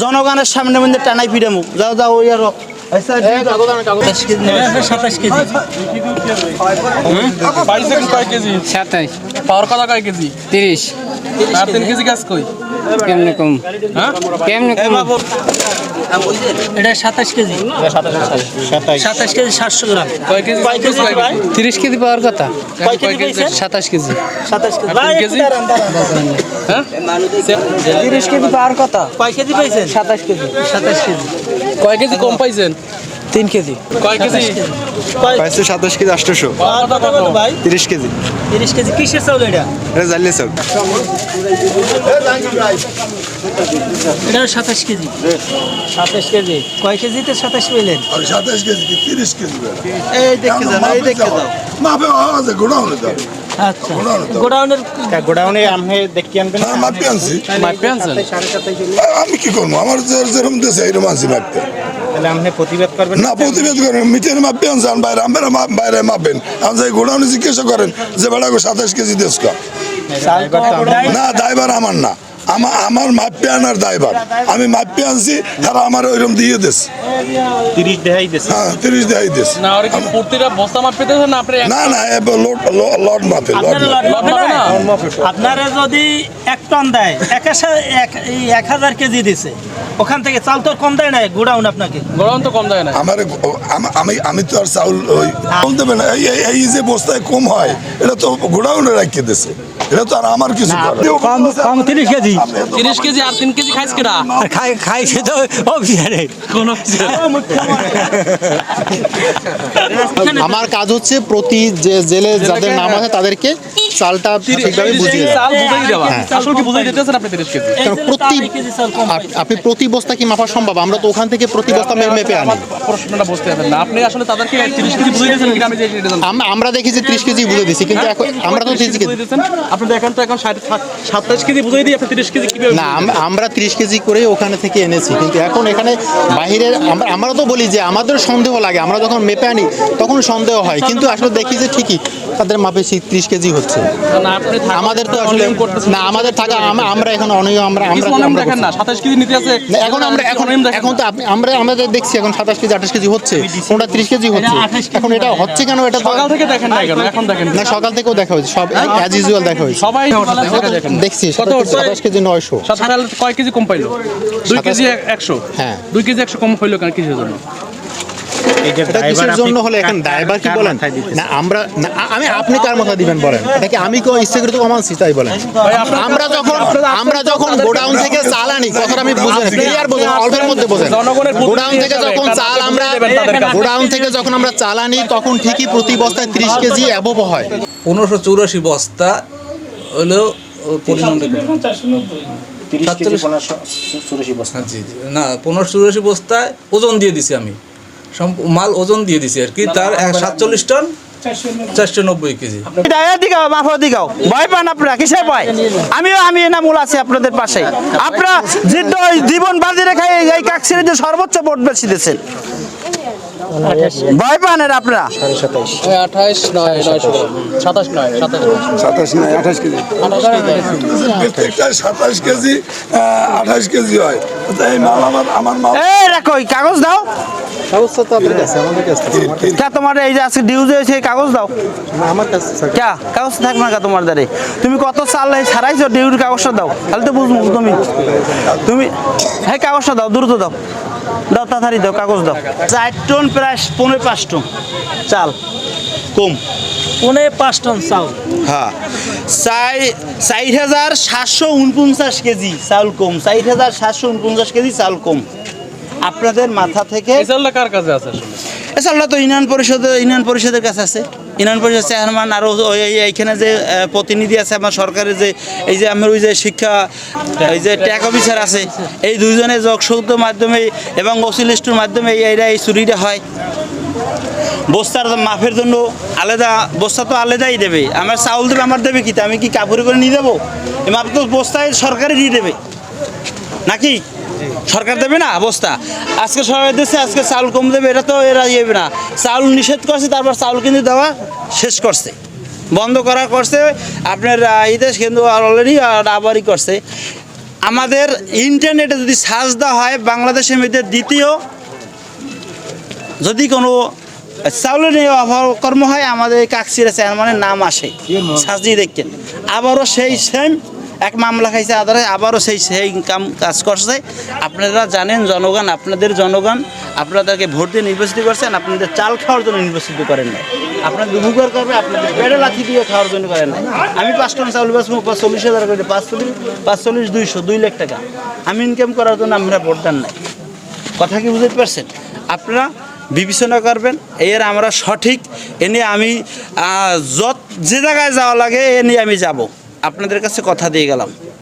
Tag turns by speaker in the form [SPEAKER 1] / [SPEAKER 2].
[SPEAKER 1] জনগণের সামনে মধ্যে টানাই ফিরামু যাও যাও ওই আর।
[SPEAKER 2] পাওয়ার কথা কয় কেজি
[SPEAKER 3] তিরিশ
[SPEAKER 2] আর তিন কেজি গাছ কই
[SPEAKER 3] কেমনে কম কেমনে কম
[SPEAKER 1] এটা সাতাশ কেজি সাতাশ কেজি সাতশো গ্রাম
[SPEAKER 3] তিরিশ কেজি পাওয়ার কথা? সাতাশ কেজি। তিরিশ কেজি পাওয়ার কথা।
[SPEAKER 1] কয় কেজি পাইছেন?
[SPEAKER 3] সাতাশ কেজি।
[SPEAKER 1] সাতাশ কেজি।
[SPEAKER 2] কয় কেজি কম পাইছেন?
[SPEAKER 3] তিন কেজি।
[SPEAKER 2] কয় কেজি?
[SPEAKER 4] পাইছে সাতাশ কেজি আটশোশো। তিরিশ কেজি।
[SPEAKER 1] তিরিশ কেজি। কিসের চাউল এটা?
[SPEAKER 4] এটা জানলে চাউল।
[SPEAKER 1] এটা সাতাশ কেজি। সাতাশ কেজি। কয় কেজিতে সাতাশ পেলেন
[SPEAKER 5] সাতাশ কেজি তিরিশ কেজি।
[SPEAKER 1] এই দেখে এই দেখে যাও।
[SPEAKER 5] মাপে যাও।
[SPEAKER 1] আচ্ছা। গোডাউনের গোডাউনে আমি দেখতে আনবেন?
[SPEAKER 5] হ্যাঁ আনছি।
[SPEAKER 2] মাইপে আনছেন?
[SPEAKER 5] আমি কি করব? আমার যেরকম দেশে এরকম আনছি মাপতে
[SPEAKER 1] তাহলে আপনি প্রতিবাদ করবেন?
[SPEAKER 5] না প্রতিবেদ করেন মিটের মাপে আনছে বাইরে আমরা বাইরে মাপেন। আমি যাই গোডাউনে জিজ্ঞাসা করেন যে বেড়া গো সাতাশ কেজি দেশ না দায়বার আমার না। আমার আমার মাপে আনার দায়বার আমি মাপে আনছি তারা আমার ওইরকম দিয়ে দেশ
[SPEAKER 1] তিরিশ দেখাই দিচ্ছে
[SPEAKER 5] হ্যাঁ তিরিশ
[SPEAKER 2] না ওরা কি প্রতিটা বস্তা মাপ পেতেছেন না আপনি
[SPEAKER 5] না না এ লট লট মাপে লট
[SPEAKER 1] আপনারা
[SPEAKER 5] মাপে।
[SPEAKER 1] আপনারা যদি এক টন দেয় এক হাজার- এক- এই এক হাজার কেজি দিছে ওখান থেকে চাল তো আর কম দেয় না গোডাউন আপনাকে?
[SPEAKER 2] গোডাউন তো কম দেয় না
[SPEAKER 5] আমার আমি আমি তো আর চাউল ওই চাউল দেবে না। এই এই- এই যে বস্তায় কম হয় এটা তো গোডাউনে রাখিয়ে দিছে। এটা তো আর আমার কিছু
[SPEAKER 3] কম কম তিরিশ কেজি।
[SPEAKER 2] তিরিশ কেজি আর তিন কেজি খাইছ কেডা?
[SPEAKER 3] খাই খাইছে তো অফিসারে।
[SPEAKER 2] কোন
[SPEAKER 6] আমার কাজ হচ্ছে প্রতি যে জেলে যাদের নাম আছে তাদেরকে চালটা ঠিকভাবে বুঝিয়ে
[SPEAKER 2] চাল বুঝাই দেওয়া। আসল কি বুঝাই দিতেছেন আপনি তিরিশ কেজি?
[SPEAKER 6] কারণ প্রতি- আপনি বস্তা কি মাপা সম্ভব? আমরা তো ওখান থেকে প্রতি বস্তা মেপে আনি।
[SPEAKER 2] প্রশ্নটা বুঝতে পারবেন না। আপনি আসলে তাদেরকে তিরিশ কেজি বুঝাই দিয়েছেন কিনা আমি যে সেটা জানতে
[SPEAKER 6] আম- আমরা দেখি যে ত্রিশ কেজি বুঝে দিছি কিন্তু এখন আমরা তো তিরিশ কেজি
[SPEAKER 2] আপনি দেখেন তো এখন ষাট- সাত- সাতাশ কেজি বুঝাই দিয়ে আপনি তিরিশ কেজি কীভাবে
[SPEAKER 6] না আমরা ত্রিশ কেজি করে ওখানে থেকে এনেছি কিন্তু এখন এখানে বাহিরের আমরা- তো বলি যে আমাদের সন্দেহ লাগে। আমরা যখন মেপে আনি তখন সন্দেহ হয়। কিন্তু আসলে দেখি যে ঠিকই তাদের মাপে সেই ত্রিশ কেজি হচ্ছে। আমাদের তো আসলে না আমাদের থাকা আমরা এখন অনিয়ম আমরা আমরা
[SPEAKER 2] দেখেন না
[SPEAKER 6] করছি।
[SPEAKER 2] সাতাশ কেজি নিতে আছে।
[SPEAKER 6] এখন আমরা এখন এখন তো আমরা আমাদের দেখছি এখন সাতাশ কেজি আঠাশ কেজি হচ্ছে কোনটা ত্রিশ কেজি হচ্ছে? এখন এটা হচ্ছে কেন? এটা
[SPEAKER 2] সকাল থেকে দেখেন না কেন এখন দেখেন।
[SPEAKER 6] না সকাল থেকেও দেখা হয়েছে সব অ্যাজ ইউজুয়াল দেখা হয়েছে।
[SPEAKER 2] সবাই দেখেন।
[SPEAKER 6] দেখছি কেজি নয়শো।
[SPEAKER 2] সাতাশ কয় কেজি কম পাইলো? দুই কেজি এক- একশো।
[SPEAKER 6] হ্যাঁ।
[SPEAKER 2] দুই কেজি একশো কম হইল কেন কিসের জন্য?
[SPEAKER 6] এটা কিসের জন্য হলে? এখন ড্রাইভার কি বলেন? না আমরা আমি আপনি কার মাথা দিবেন বলেন? এটা কি আমি কেউ ইচ্ছাকৃত কমানছি তাই বলেন? আমরা যখন আমরা যখন গোডাউন থেকে চাল আনি কথাটা আমি বুঝেন ক্লিয়ার বোঝেন অল্পের মধ্যে বোঝেন। গোডাউন থেকে যখন চাল আমরা। গোডাউন থেকে যখন আমরা চাল আনি তখন ঠিকই প্রতি বস্তায় ত্রিশ কেজি অ্যাবভ হয়।
[SPEAKER 7] পনেরোশো চৌরাশি বস্তা হলো হ্যাঁ, না পনেরোশো চৌরাশি বস্তায় ওজন দিয়ে দিছি আমি। মাল ওজন দিয়ে দিছে আর কি। তার সাতচল্লিশ টন চারশো নব্বই কেজি।
[SPEAKER 1] মাফা ভয় পান আপনারা ভয়? আমিও আমি এনামুল আছি আপনাদের পাশে আপনারা জীবন বাজি রেখে এই- এই কাকসিরিতে সর্বোচ্চ ভোট বেশি দিয়েছেন। ভয়
[SPEAKER 5] কেজি কেজি হয়
[SPEAKER 1] রাখো কাগজ দাও তোমার এই যে হয়েছে কাগজ দাও কাগজ না কা তোমার তুমি কত চাল এই ছাড়াইছো ডিউটির কাগজটা দাও তাহলে তো বুঝব তুমি তুমি হ্যাঁ কাগজটা দাও দ্রুত দাও দাও তাড়াতাড়ি দাও কাগজ দাও। চার টন প্রায় পনেরো পাঁচ টন। চাল। কম। পনেরো পাঁচ টন চাল। হ্যাঁ। চাই চার হাজার সাতশো উনপঞ্চাশ কেজি চাল কম। চার হাজার সাতশো উনপঞ্চাশ কেজি চাল কম। আপনাদের মাথা থেকে
[SPEAKER 2] কার কাছে আছে আসলে?
[SPEAKER 1] এছাড়া তো ইউনিয়ন পরিষদের ইউনিয়ন পরিষদের কাছে আছে। ইউনিয়ন পরিষদ চেয়ারম্যান আরও এইখানে যে প্রতিনিধি আছে আমার সরকারের যে, এই যে আমার ওই যে শিক্ষা এই যে ট্যাক অফিসার আছে, এই দুইজনে যোগসূত্র মাধ্যমে এবং ওসিলিস্টুর মাধ্যমে এই এইটা এই চুরিটা হয়। বস্তার মাফের জন্য আলাদা, বস্তা তো আলাদাই দেবে। আমার চাউল দেবে, আমার দেবে কি? আমি কি কাপড়ে করে নিয়ে দেবো মাপ তো বস্তায় সরকারই দিয়ে দেবে। নাকি? সরকার দেবে না? অবস্থা। আজকে সবাই দিচ্ছে আজকে চাউল কম দেবে এটা তো এরা ইয়েবে না। চাউল নিষেধ করছে তারপর চাউল কিন্তু দেওয়া শেষ করছে। বন্ধ করা করছে আপনার ইদেশ কিন্তু অলরেডি আবারই করছে। আমাদের ইন্টারনেটে যদি সার্চ দেওয়া হয় বাংলাদেশের মধ্যে দ্বিতীয় যদি কোনো চাউলের নিয়ে অপকর্ম হয় আমাদের কাকসিরা চেয়ারম্যানের নাম আসে। সাজিয়ে দেখেন। আবারও সেই সেম এক মামলা খাইছে আদারে আবারও সেই সেই কাম কাজ করছে। আপনারা জানেন জনগণ, আপনাদের জনগণ আপনাদেরকে ভোট দিয়ে নির্বাচিত করছেন, আপনাদের চাল খাওয়ার জন্য নির্বাচিত করেন না আপনার উপকার করবে, আপনাদের পেড়ে লাথি দিয়ে খাওয়ার জন্য করেন না আমি পাঁচ টন চাউল বেচবো, পাঁচ চল্লিশ হাজার করে পাঁচ চল্লিশ পাঁচ চল্লিশ, দুইশো, দুই লাখ টাকা। আমি ইনকাম করার জন্য আমরা ভোট দেন নাই। কথা কি বুঝতে পারছেন? আপনারা বিবেচনা করবেন, এর আমরা সঠিক, এ নিয়ে আমি যত যে জায়গায় যাওয়া লাগে, এ নিয়ে আমি যাব। আপনাদের কাছে কথা দিয়ে গেলাম।